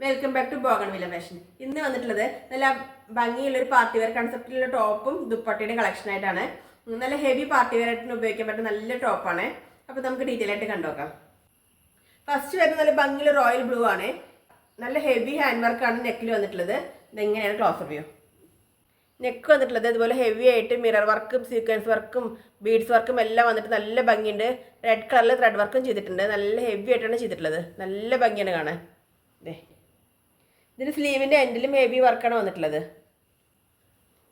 Welcome back to ബോഗൺ വില fashion ഇന്ന് വന്നിട്ടുള്ളത് നല്ല ഭംഗിയുള്ള ഒരു പാർട്ടി വെയർ കൺസെപ്റ്റിലുള്ള ടോപ്പും ദുപ്പട്ടയുടെ കളക്ഷൻ ആയിട്ടാണ്. നല്ല ഹെവി പാർട്ടി വെയർ ആയിട്ട് ഉപയോഗിക്കാൻ പറ്റുന്ന നല്ല ടോപ്പാണ്. അപ്പോൾ നമുക്ക് ഡീറ്റെയിൽ ആയിട്ട് കണ്ടുനോക്കാം. ഫസ്റ്റ് വരുന്ന നല്ല ഭംഗിയുള്ള റോയൽ ബ്ലൂ ആണ്. നല്ല ഹെവി ഹാൻഡ് വർക്കാണ് നെക്കിൽ വന്നിട്ടുള്ളത്. ഇതെങ്ങനെയാണ് ക്ലോസ് വ്യൂ നെക്ക് വന്നിട്ടുള്ളത് ഇതുപോലെ ഹെവി ആയിട്ട് മിറർ വർക്കും സീക്വൻസ് വർക്കും ബീഡ്സ് വർക്കും എല്ലാം വന്നിട്ട് നല്ല ഭംഗിയുണ്ട്. റെഡ് കളറിൽ ത്രെഡ് വർക്കും ചെയ്തിട്ടുണ്ട്. നല്ല ഹെവി ആയിട്ടാണ് ചെയ്തിട്ടുള്ളത്. നല്ല ഭംഗിയാണ് കാണാൻ. ദേ. ഇതിന് സ്ലീവിന്റെ എൻഡിലും ഹെവി വർക്കാണ് വന്നിട്ടുള്ളത്.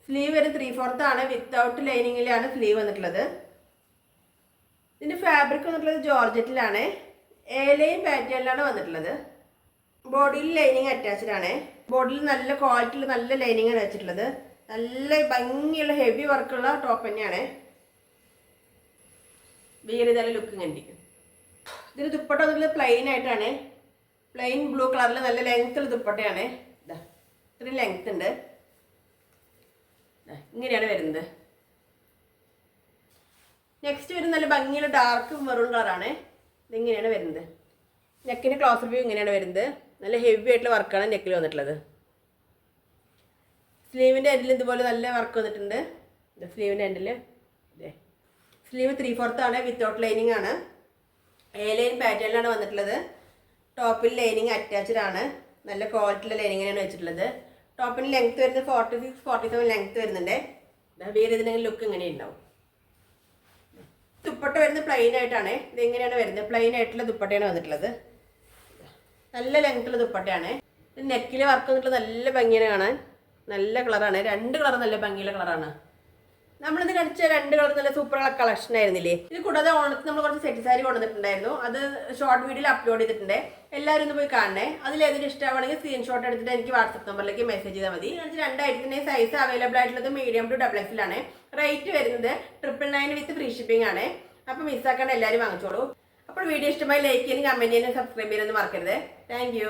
സ്ലീവ് ഒരു ത്രീ ഫോർത്ത് ആണ്. വിത്തൗട്ട് ലൈനിങ്ങിലാണ് സ്ലീവ് വന്നിട്ടുള്ളത്. ഇതിന്റെ ഫാബ്രിക് വന്നിട്ടുള്ളത് ജോർജറ്റിലാണ്. ഏലയും പാറ്റേണിലാണ് വന്നിട്ടുള്ളത്. ബോഡിയിൽ ലൈനിങ് അറ്റാച്ച്ഡ് ആണ്. ബോഡിയിൽ നല്ല ക്വാളിറ്റിയിൽ നല്ല ലൈനിങ് ആണ് വെച്ചിട്ടുള്ളത്. നല്ല ഭംഗിയുള്ള ഹെവി വർക്കുള്ള ടോപ്പ് തന്നെയാണ്. വീട് നല്ല ലുക്കിങ് കണ്ടിരിക്കും ഇതിന് ദുപ്പട്ട വന്നിട്ടുള്ളത് പ്ലെയിൻ ആയിട്ടാണ്. പ്ലെയിൻ ബ്ലൂ കളറിൽ നല്ല ലെങ്ത്തുള്ള ദുപ്പട്ടയാണ്. ഇതാ ഇത്രയും ലെങ്ത് ഉണ്ട്. ഇങ്ങനെയാണ് വരുന്നത്. നെക്സ്റ്റ് വരുന്ന നല്ല ഭംഗിയുള്ള ഡാർക്ക് മെറൂൺ കളറാണ് ഇതിങ്ങനെയാണ് വരുന്നത്. നെക്കിന്റെ ക്ലോസ് വ്യൂ ഇങ്ങനെയാണ് വരുന്നത്. നല്ല ഹെവി ആയിട്ടുള്ള വർക്കാണ് നെക്കിൽ വന്നിട്ടുള്ളത്. സ്ലീവിന്റെ എൻഡിൽ ഇതുപോലെ നല്ല വർക്ക് വന്നിട്ടുണ്ട്. സ്ലീവിന്റെ എൻഡിൽ ഇതേ സ്ലീവ് ത്രീ ഫോർത്ത് ആണ് വിത്തൗട്ട് ലൈനിങ് ആണ്. എ ലൈൻ പാറ്റേണിലാണ് വന്നിട്ടുള്ളത്. ടോപ്പിൽ ലൈനിങ് അറ്റാച്ച്ഡ് ആണ്. നല്ല ക്വാളിറ്റിയുള്ള ലൈനിങ്ങിനാണ് വെച്ചിട്ടുള്ളത്. ടോപ്പിന് ലെങ്ത് വരുന്നത് forty six forty seven length വരുന്നുണ്ട് വേറെ ഇതിനെങ്കിലും ലുക്ക് ഇങ്ങനെ ഉണ്ടാവും. ദുപ്പട്ട വരുന്നത് പ്ലെയിൻ ആയിട്ടാണ്. ഇതെങ്ങനെയാണ് വരുന്നത്? പ്ലെയിൻ ആയിട്ടുള്ള ദുപ്പട്ടയാണ് വന്നിട്ടുള്ളത്. നല്ല ലെങ്ത്തുള്ള ദുപ്പട്ടയാണ്. നെക്കിൽ വർക്ക് വന്നിട്ടുള്ള നല്ല ഭംഗിയാണ് കാണാൻ. നല്ല കളറാണ് രണ്ട് കളർ നല്ല ഭംഗിയുള്ള കളറാണ് നമ്മളിത് കഴിച്ച രണ്ട് കളർ നല്ല സൂപ്പർ കളക്ഷൻ ആയിരുന്നില്ലേ? ഇത് കൂടാതെ ഓണത്തിന് നമ്മൾ കുറച്ച് സെറ്റ് സാരി കൊണ്ടുവന്നിട്ടുണ്ടായിരുന്നു. അത് ഷോർട്ട് വീഡിയോയിൽ അപ്ലോഡ് ചെയ്തിട്ടുണ്ട്. എല്ലാവരും ഒന്ന് പോയി കാണണേ. അതിൽ ഏതെങ്കിലും ഇഷ്ടമാണെങ്കിൽ സ്ക്രീൻഷോട്ട് എടുത്തിട്ട് എനിക്ക് വാട്സപ്പ് നമ്പറിലേക്ക് മെസ്സേജ് ചെയ്താൽ മതി. രണ്ട് രണ്ടായിരത്തിന്റെ സൈസ് അവൈലബിൾ ആയിട്ടുള്ളത് മീഡിയം ടു ഡബിൾ എക്സിലാണ് റേറ്റ് വരുന്നത് triple nine with free shipping ആണ്. അപ്പോൾ മിസ്സാക്കാണ്ട് എല്ലാവരും വാങ്ങിച്ചോളൂ. അപ്പോൾ വീഡിയോ ഇഷ്ടമായി ലൈക്ക് ചെയ്യാനും കമന്റ് ചെയ്യാനും സബ്സ്ക്രൈബ് ചെയ്യാനൊന്നും മറക്കരുത്. താങ്ക്